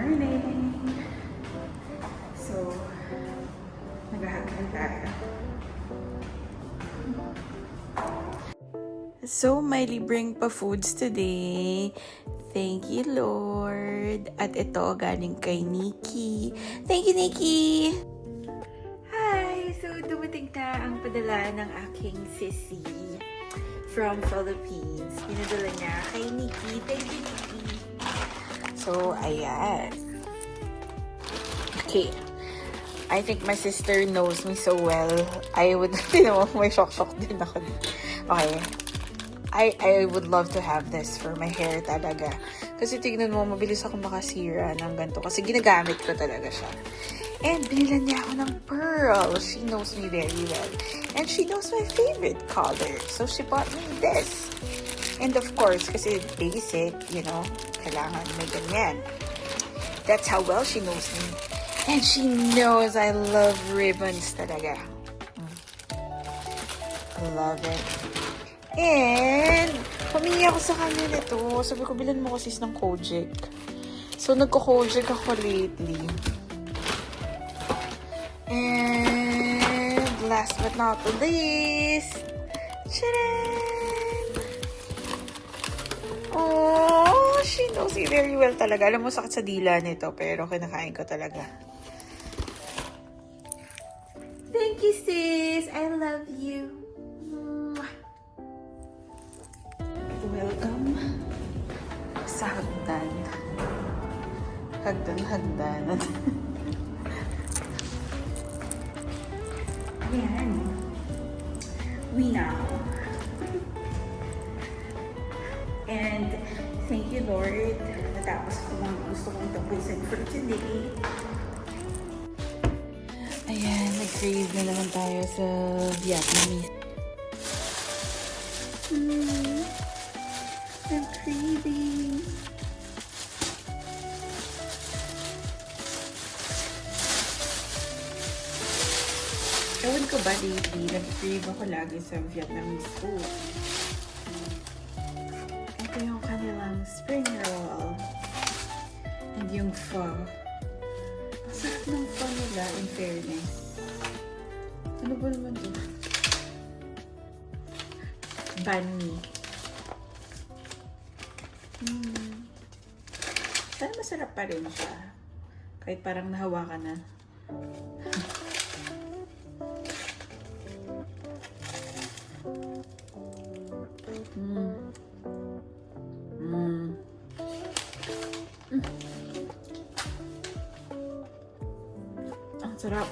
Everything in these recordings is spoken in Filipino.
morning! So, naghahakal tayo. So, may libreng pa foods today. Thank you, Lord. At ito, galing kay Nikki. Thank you, Nikki! Hi! So, dumating na ang padala ng aking sissy from Philippines. Pinadala niya kay Nikki. Thank you, Nikki! So, ayan. Okay. I think my sister knows me so well. I would, tinawa mo, may shock-shock din ako. Okay. I, I would love to have this for my hair talaga. Kasi tignan mo, mabilis ako makasira ng ganito. Kasi ginagamit ko talaga siya. And binilan niya ako ng pearl. She knows me very well. And she knows my favorite color. So she bought me this. And of course, kasi basic, you know, kailangan may ganyan. That's how well she knows me. And she knows I love ribbons talaga. Mm. Love it. And, humingi ako sa kanya nito. Sabi ko, bilan mo kasi ng Kojic. So, nagko-Kojic ako lately. And, last but not the least, Tcharan! Oh, she knows me very well talaga. Alam mo, sakit sa dila nito, pero kinakain ko talaga. Thank you, sis. I love you. Welcome sa hagdan. Hagdan-hagdanan. Ayan. We now. Today. Ayan, nag-crave na naman tayo sa Vietnamese. Mm, I'm craving. Ewan ko ba lately, nag-crave ako lagi sa Vietnamese food. Ito yung kanilang spring roll. Yung pho. Ang sarap ng pho nila, in fairness. Ano ba naman ito? Banh. Hmm. Sana masarap pa rin siya. Kahit parang nahawa na. Mm. Sarap.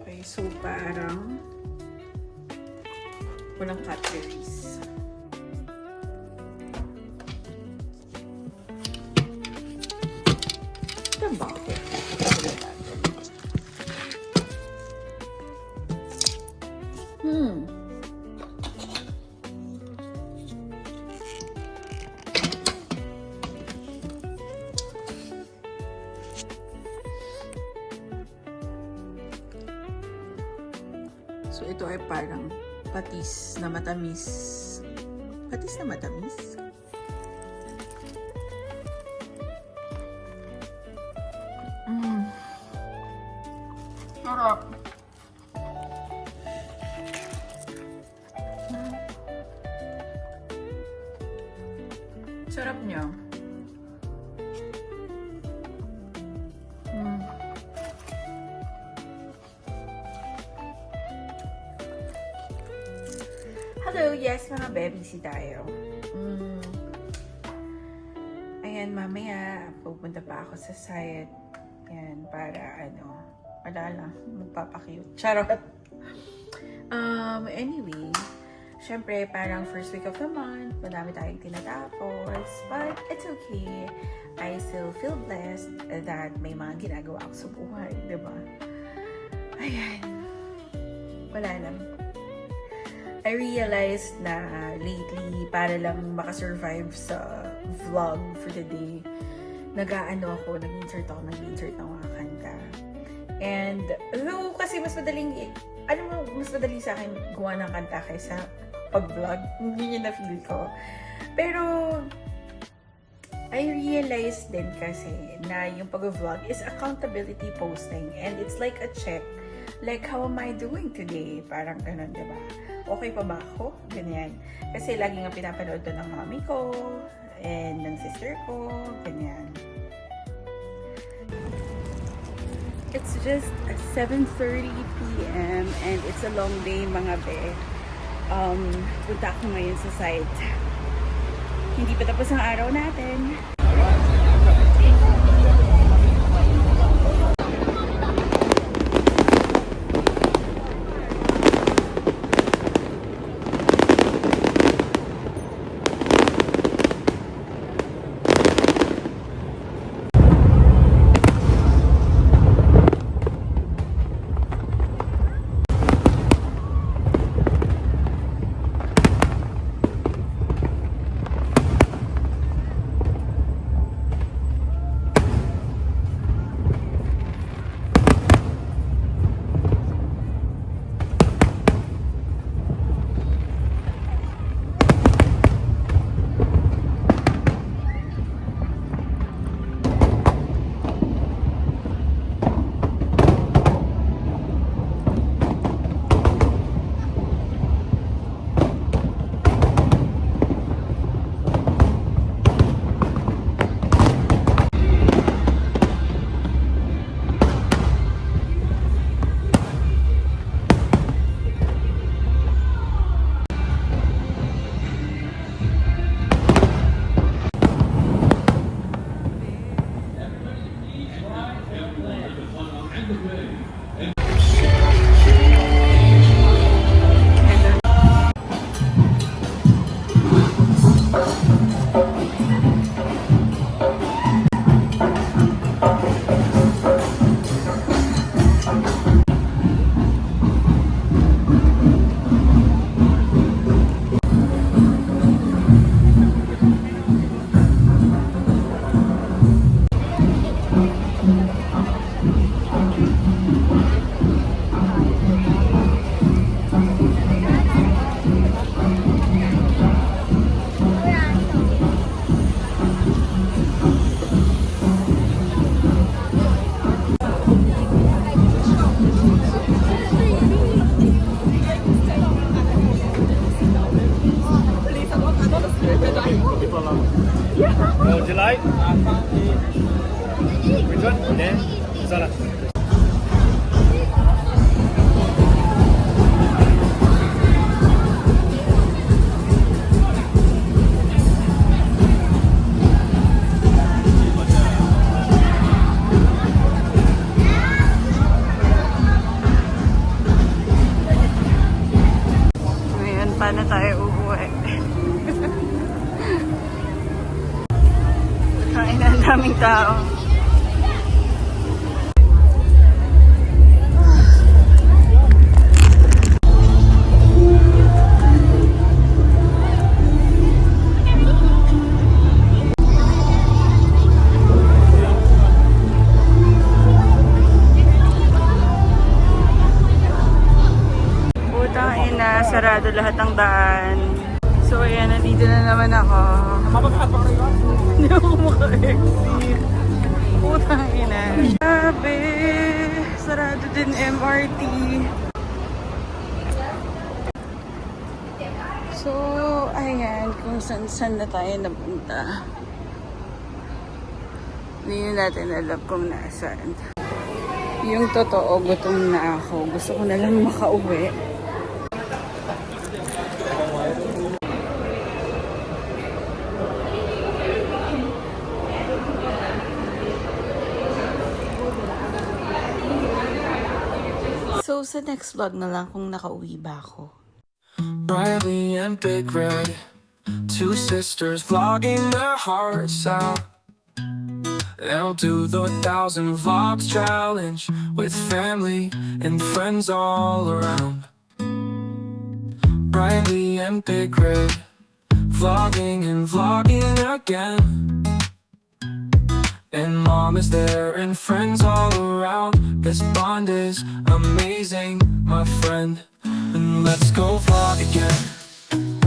Okay, so parang walang cutleries. Ito ba? Okay. Hmm. Ay parang patis na matamis. Patis na matamis? Mm. Sarap. Sarap niya. Yes mga babies tayo. Mm. Ayan, mamaya pupunta pa ako sa site. Yan, para ano, wala lang, magpapakute. Charot. Um, anyway, syempre, parang first week of the month, madami tayong tinatapos. But it's okay. I still feel blessed that may mga ginagawa ako sa buhay, di ba? Ayan. Wala lang. I realized na lately, para lang makasurvive sa vlog for the day, nag-aano ako, nag-insert ako, nag-insert ng mga kanta. And, though, kasi mas madaling, alam mo, mas madali sa akin gawa ng kanta kaysa pag-vlog. Hindi niya na-feel ko. Pero, I realized din kasi na yung pag-vlog is accountability posting and it's like a check. Like, how am I doing today? Parang ganun, di ba? Okay pa ba ako? Ganyan. Kasi lagi nga pinapanood to ng mommy ko and ng sister ko. Ganyan. It's just 7.30 p.m. and it's a long day mga be. Um, punta ako ngayon sa site. Hindi pa tapos ang araw natin. Would Yeah. Salad. Ngayon, paano tayo uuwi? Kain na daming tao. Maka-exit. Putang ina. Grabe, sarado din MRT. So, ayan, kung saan-saan na tayo napunta. Hindi na natin alam kung nasaan. Yung totoo, gutom na ako. Gusto ko na lang makauwi. So, sa next vlog na lang kung nakauwi ba ako. Riley and Big Red, two sisters vlogging their hearts out. They'll do the thousand vlogs challenge with family and friends all around. Riley and Big Red, vlogging and vlogging again. And mom is there and friends all around. This bond is amazing, my friend. And let's go vlog again.